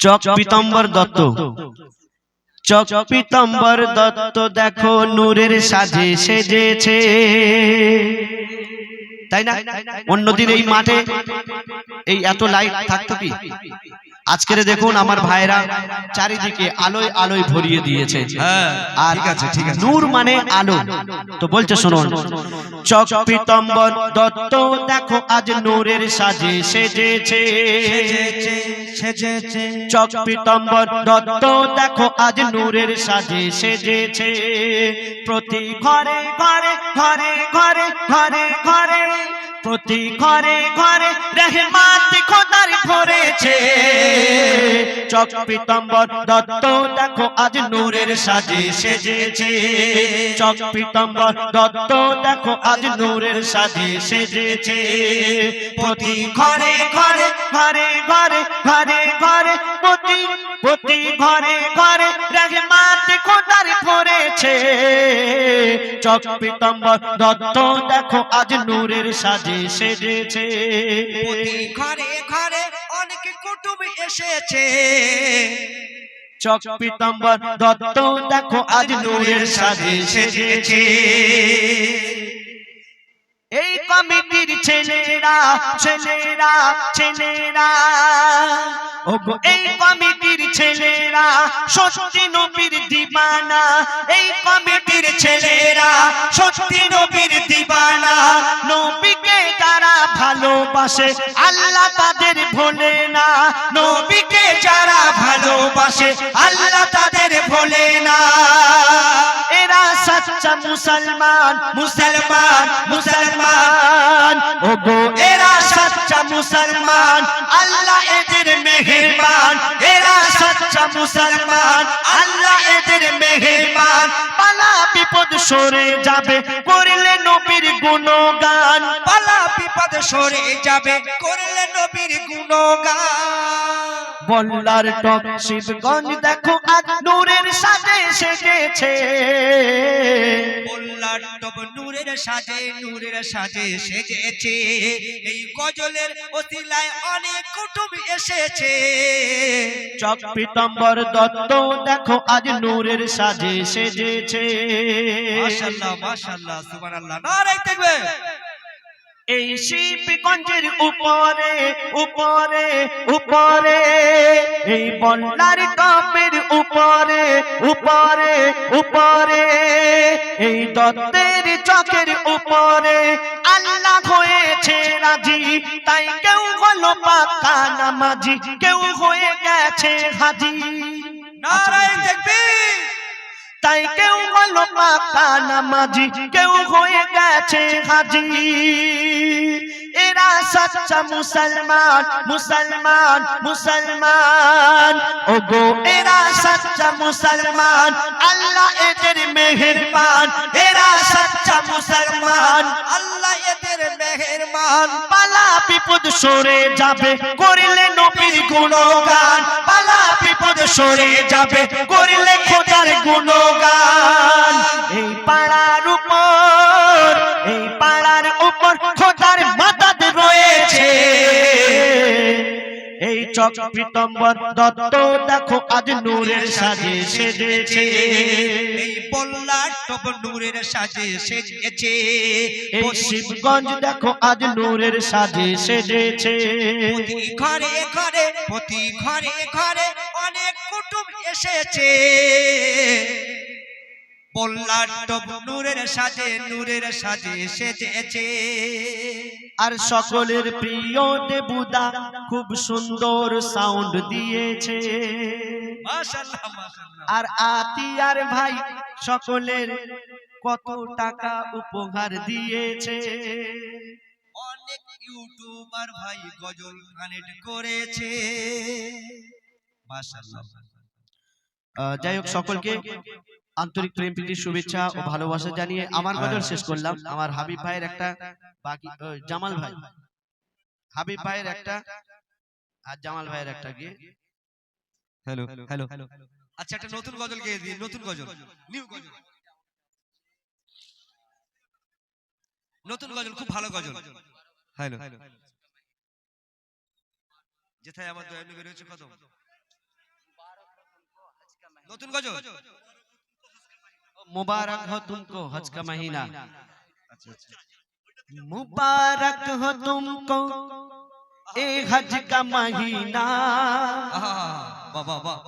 চক পিতম্বর দত্ত। চক পিতম্বর দত্ত দেখো নূরের সাজে সেজেছে। তাই না? অন্যদিন এই মাঠে এই এত লাইট থাকতো কি? আজকের দেখুন আমার ভাইরা চারিদিকে আলোয় আলোয় ভরিয়ে দিয়েছে। হ্যাঁ আর ঠিক আছে ঠিক আছে। নূর মানে আলো। তো বলছে শুনুন। চক পিতম্বর দত্ত দেখো আজ নূরের সাজে সেজেছে। সেজেছে চক পিতম্বর দত্ত দেখো আজ নূরের সাজে সেজেছে। প্রতি ঘরে ঘরে ঘরে ঘরে ঘরে ঘরে প্রতি ঘরে ঘরে রহমাত খোদার ভরেছে। চক পিতম্বর দত্ত দেখো আজ নূরের সাজে সেজেছে। চক পিতম্বর দত্ত দেখো আজ নূরের সাজে সেজেছে। প্রতি ঘরে ঘরে ঘরে ঘরে ঘরে ঘরে প্রতি প্রতি ঘরে ঘরে রহমাত খোদার ভরেছে চক পিতম্বর দত্ত দেখো আজ নূরের সাজে সেজেছে। প্রতি ঘরে ঘরে অনেক কুটুম এসেছে। চক পিতম্বর দত্ত দেখো আজ নূরের সাজে সেজেছে। এই কমিটির ছেলেরা ছেলেরা ছেলেরা। ওগো, এই কমিটির ছেলেরা, সত্যি নবীর দিবানা। এই কমিটির ছেলেরা, সত্যি নবীর দিবানা। নবীকে যারা ভালোবাসে, আল্লাহ তাদের ভোলে না। নবীকে যারা ভালোবাসে, আল্লাহ তাদের ভোলে না। মুসলমান মুসলমান মুসলমান। ওগো, এরা সচ্চা মুসলমান, আল্লাহ এদের মেহেরবান। এরা সচ্চা মুসলমান, আল্লাহ এদের মেহেরবান। পালা বিপদ সরে যাবে, করলে নবীর গুণগান। পালা বিপদ সরে যাবে, করলে নবীর গুণগান। বল্লার টক শিবগঞ্জ দেখো আজ নূরের সাজে সেজেছে। মোল্লার টব নূরের সাজে নূরের সাজে সেজেছে। এই গজলের অতিলায় অনেক কুটুম এসেছে। চক পিতম্বর দত্ত দেখো আজ নূরের সাজে সেজেছে। মাশাআল্লাহ মাশাআল্লাহ সুবহানাল্লাহ নারাই এই শিবগঞ্জের উপরে উপরে উপরে, এই বল্লার টপের উপরে উপরে উপরে, এই দত্তের চকের উপরে। আল্লাহ হয়েছে রাজি, তাই কেউ হলো পাকা নামাজি, কেউ হয়ে গেছে হাজি। নারাই দেখবে। তাই কেউ হলো পাকা নামাজি, কেউ হয়ে গেছে হাজি। এরা সচ্চা মুসলমান মুসলমান মুসলমান। ওগো, এরা সচ্চা মুসলমান, আল্লাহ এদের মেহেরবান। এরা সচ্চা মুসলমান, আল্লাহ এদের মেহেরবান। পালা বিপদ সরে যাবে, করিলে নবীর গুণগান। সরে যাবে করিলে খোদার গুণগান। এই পাড়ার উপর এই পাড়ার উপর খোদার চক দত্ত দেখো আজ নূরের সাজে সেজেছে। এই বল্লার টব নূরের সাজে সেজেছে। এই শিবগঞ্জ দেখো আজ নূরের সাজে সেজেছে। প্রতি ঘরে ঘরে প্রতি ঘরে ঘরে অনেক কুটুম এসেছে। বল্লার টব নূরের সাজে নূরের সাজে সেজেছে। আর সকলের প্রিয় দেবুদা খুব সুন্দর সাউন্ড দিয়েছে। আর আতিয়ার ভাই সকলের কত টাকা উপহার দিয়েছে। অনেক ইউটিউবার ভাই গজল কানেক্ট করেছে। মাশাআল্লাহ। যাই হোক সকলকে আন্তরিক প্রেম প্রীতির শুভেচ্ছা ও ভালোবাসা জানিয়ে আমার গজল শেষ করলাম। আমার হাবিব ভাইয়ের একটা বাকি জামাল ভাই। হাবিব ভাইয়ের একটা আর জামাল ভাইয়ের একটা গিয়ে। হ্যালো হ্যালো আচ্ছা একটা নতুন গজল গেয়ে দিন নতুন গজল। নিউ গজল। নতুন গজল খুব ভালো গজল। হ্যালো। যেথায় আমার দয়ালু বেরোচ্ছে কত? تم کو جو۔ مبارک ہو تم کو حج کا مہینہ۔ مبارک ہو تم کو اے حج کا مہینہ۔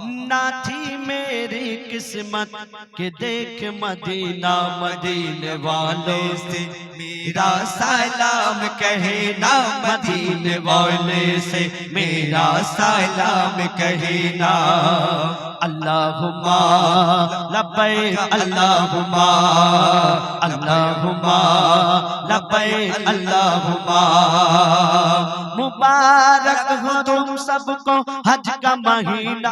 نہ تھی میری قسمت کہ دیکھ مدینہ، مدینے والے سے۔ میرا سلام کہنا مدینے والے سے۔ میرا سلام کہنا اللہم لبے اللہم اللہم لبیک اللہم مبارک ہو تم سب کو حج کا مہینہ۔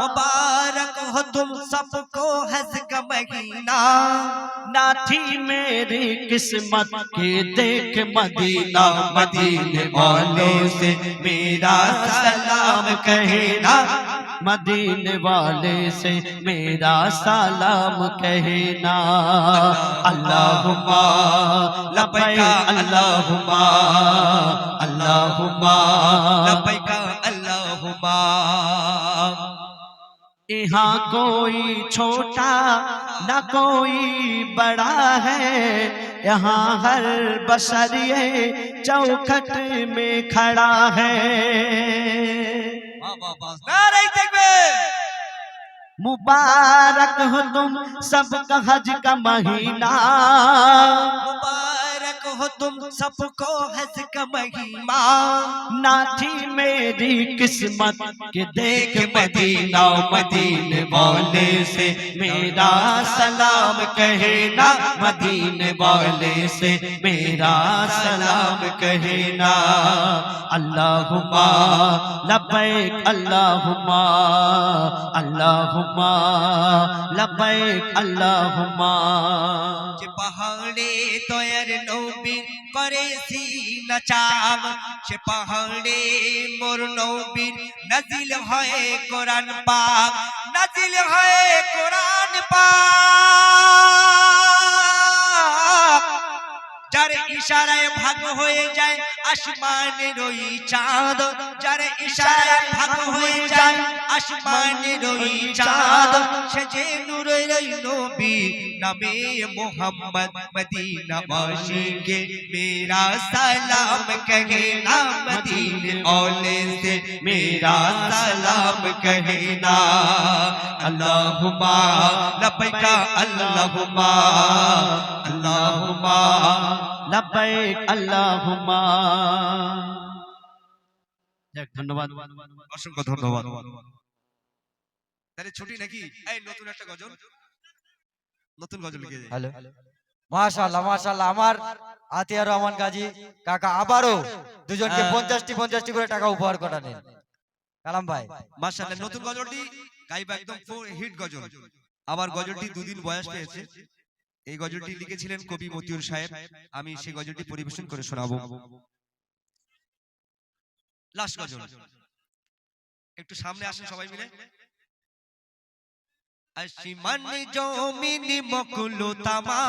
مبارک ہو تم سب کو حج کا مہینہ۔ ناٹھی میری قسمت کے دیکھ مدینہ مدینہ والوں سے میرا سلام کہنا مدینے والے سے میرا سلام کہنا۔ اللہ اللہ اللہ اللہ یہاں کوئی چھوٹا نہ کوئی بڑا ہے، یہاں ہر بسر یہ چوکھٹ میں کھڑا ہے۔ मुबारक हो तुम सबका हज का महीना मुबारक ہو تم سب کو ہنس کا ماں نہ تھی میری قسمت کہ دیکھ مدینہ مدین والے سے میرا سلام کہنا۔ مدین والے سے میرا سلام کہنا۔ اللہم لبیک اللہم اللہم لبیک اللہم کہ پہاڑے تو ارنو নবী করেছি নচাম সে পাহাড়ে মোর নবীর নাজিল হয় কোরআন পাক নাজিল হয় কোরআন পাক যার ইশারায় ভাগ হয়ে যায় আসমানের ওই চাঁদ, যার ইশারায় ভাগ হয়ে যায় আসমানের ওই চাঁদ, সে যে নূরের নবী নামে মোহাম্মদ মদিনা বাসীকে মেরা সালাম কহে না মদিনে ওলে से मेरा सलाम कहना अल्लाहुम्मा लब्बैका अल्लाहुम्मा अल्लाहुम्मा लब्बैक अल्लाहुम्मा যাক, ধন্যবাদ অসংখ্য ধন্যবাদ তাহলে ছুটি নাকি এই নতুন একটা গজল নতুন গজল লিখে হ্যালো। মাশাআল্লাহ মাশাআল্লাহ আমার আতিয়া রহমান গাজী কাকা আবারও দুজনকে হ্যাঁ। পঞ্চাশটি পঞ্চাশটি করে টাকা উপহার কালাম ভাই। মাশাআল্লাহ নতুন গজলটি গাইব একদম হিট গজল। আমার গজলটি দুদিন বয়স পেয়েছে। এই গজলটি লিখেছিলেন কবি মতিউর সাহেব। আমি সেই গজলটি পরিবেশন করে শোনাবো। লাস্ট গজল। একটু সামনে আসেন সবাই মিলে। আসিমান জমিন মকুলো তামা।